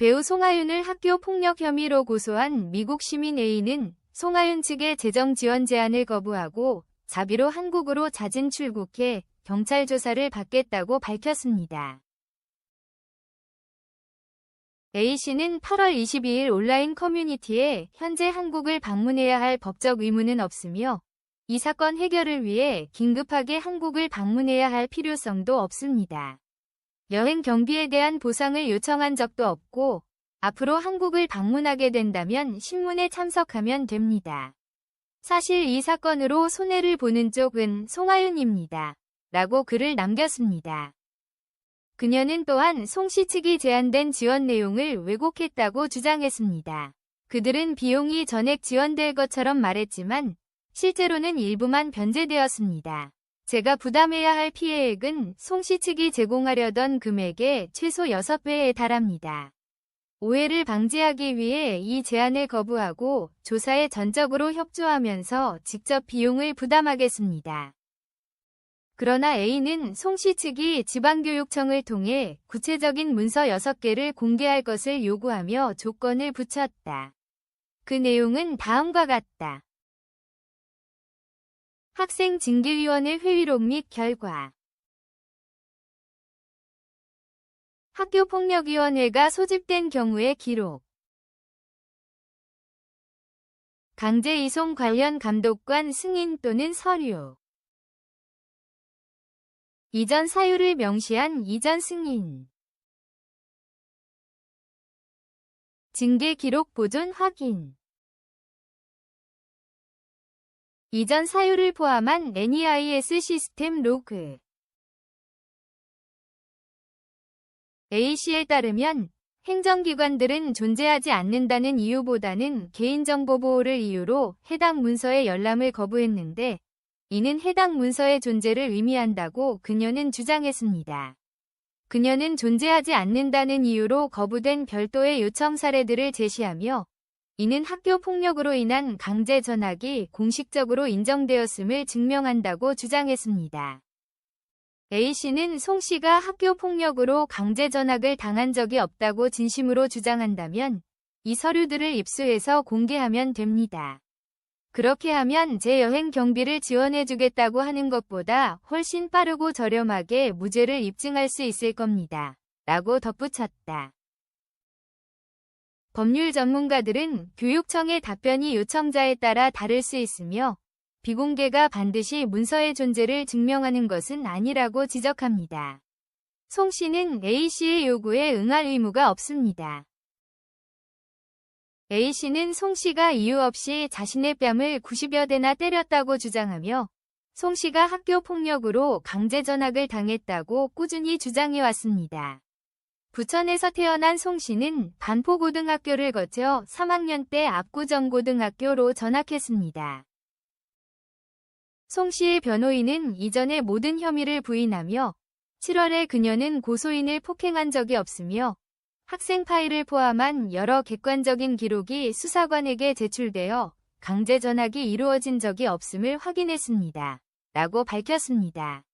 배우 송하윤을 학교 폭력 혐의로 고소한 미국 시민 A는 송하윤 측의 재정 지원 제안을 거부하고 자비로 한국으로 자진 출국해 경찰 조사를 받겠다고 밝혔습니다. A씨는 8월 22일 온라인 커뮤니티에 현재 한국을 방문해야 할 법적 의무는 없으며 이 사건 해결을 위해 긴급하게 한국을 방문해야 할 필요성도 없습니다. 여행 경비에 대한 보상을 요청한 적도 없고 앞으로 한국을 방문하게 된다면 신문에 참석하면 됩니다. 사실 이 사건으로 손해를 보는 쪽은 송하윤입니다. 라고 글을 남겼습니다. 그녀는 또한 송씨 측이 제안된 지원 내용을 왜곡했다고 주장했습니다. 그들은 비용이 전액 지원될 것처럼 말했지만 실제로는 일부만 변제되었습니다. 제가 부담해야 할 피해액은 송씨 측이 제공하려던 금액의 최소 6배에 달합니다. 오해를 방지하기 위해 이 제안을 거부하고 조사에 전적으로 협조하면서 직접 비용을 부담하겠습니다. 그러나 A는 송씨 측이 지방교육청을 통해 구체적인 문서 6개를 공개할 것을 요구하며 조건을 붙였다. 그 내용은 다음과 같다. 학생 징계위원회 회의록 및 결과. 학교폭력위원회가 소집된 경우의 기록. 강제 이송 관련 감독관 승인 또는 서류. 이전 사유를 명시한 이전 승인. 징계 기록 보존 확인 이전 사유를 포함한 NEIS 시스템 로그 A씨에 따르면 행정기관들은 존재하지 않는다는 이유보다는 개인정보 보호를 이유로 해당 문서의 열람을 거부했는데 이는 해당 문서의 존재를 의미한다고 그녀는 주장했습니다. 그녀는 존재하지 않는다는 이유로 거부된 별도의 요청 사례들을 제시하며 이는 학교 폭력으로 인한 강제 전학이 공식적으로 인정되었음을 증명한다고 주장했습니다. A씨는 송씨가 학교 폭력으로 강제 전학을 당한 적이 없다고 진심으로 주장한다면 이 서류들을 입수해서 공개하면 됩니다. 그렇게 하면 제 여행 경비를 지원해주겠다고 하는 것보다 훨씬 빠르고 저렴하게 무죄를 입증할 수 있을 겁니다. 라고 덧붙였다. 법률 전문가들은 교육청의 답변이 요청자에 따라 다를 수 있으며 비공개가 반드시 문서의 존재를 증명하는 것은 아니라고 지적합니다. 송 씨는 A씨의 요구에 응할 의무가 없습니다. A씨는 송 씨가 이유 없이 자신의 뺨을 90여 대나 때렸다고 주장하며 송 씨가 학교 폭력으로 강제 전학을 당했다고 꾸준히 주장해왔습니다. 부천에서 태어난 송 씨는 반포고등학교를 거쳐 3학년 때 압구정고등학교로 전학했습니다. 송 씨의 변호인은 이전의 모든 혐의를 부인하며 7월에 그녀는 고소인을 폭행한 적이 없으며 학생 파일을 포함한 여러 객관적인 기록이 수사관에게 제출되어 강제 전학이 이루어진 적이 없음을 확인했습니다. 라고 밝혔습니다.